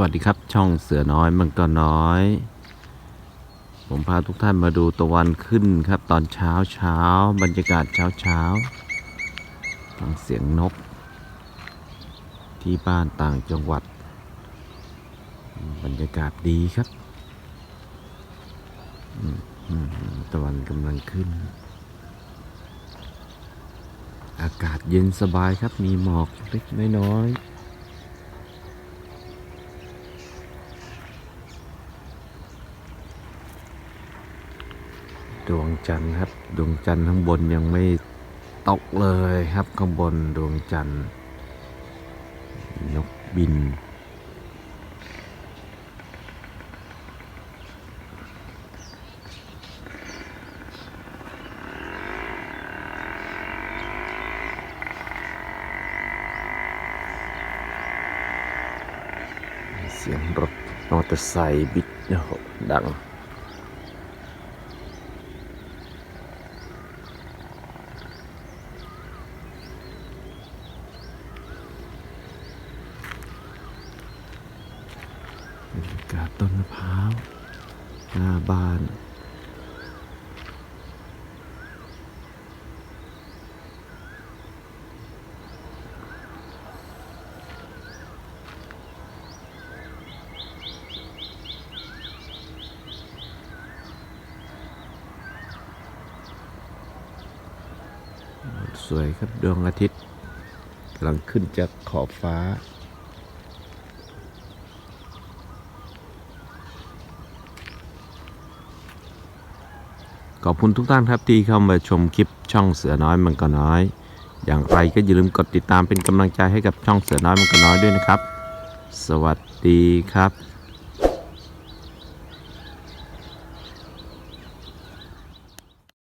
วัสดีครับ ช่องเสือน้อยมังกรน้อย ผมพาทุกท่านมาดูตะวันขึ้นครับ ตอนเช้าเช้าบรรยากาศเช้าเช้าฟังเสียงนก ที่บ้านต่างจังหวัด บรรยากาศดีครับตะวันกำลังขึ้น อากาศเย็นสบายครับมีหมอกเล็กน้อย ดวงจันทร์ครับ ดวงจันทร์ข้างบนยังไม่ตกเลยครับข้างบนดวงจันทร์นกบิน เสียงรถมอเตอร์ไซค์บิดโอ้โหดัง บรรยากาศต้นมะพร้าวหน้าบ้านสวยครับดวงอาทิตย์กำลังขึ้นจากขอบฟ้า ขอบคุณทุกท่านครับที่เข้ามาชมคลิปช่องเสือน้อยมันก็น้อย อย่างไรก็อย่าลืมกดติดตามเป็นกำลังใจให้กับช่องเสือน้อยมันก็น้อยด้วยนะครับ สวัสดีครับ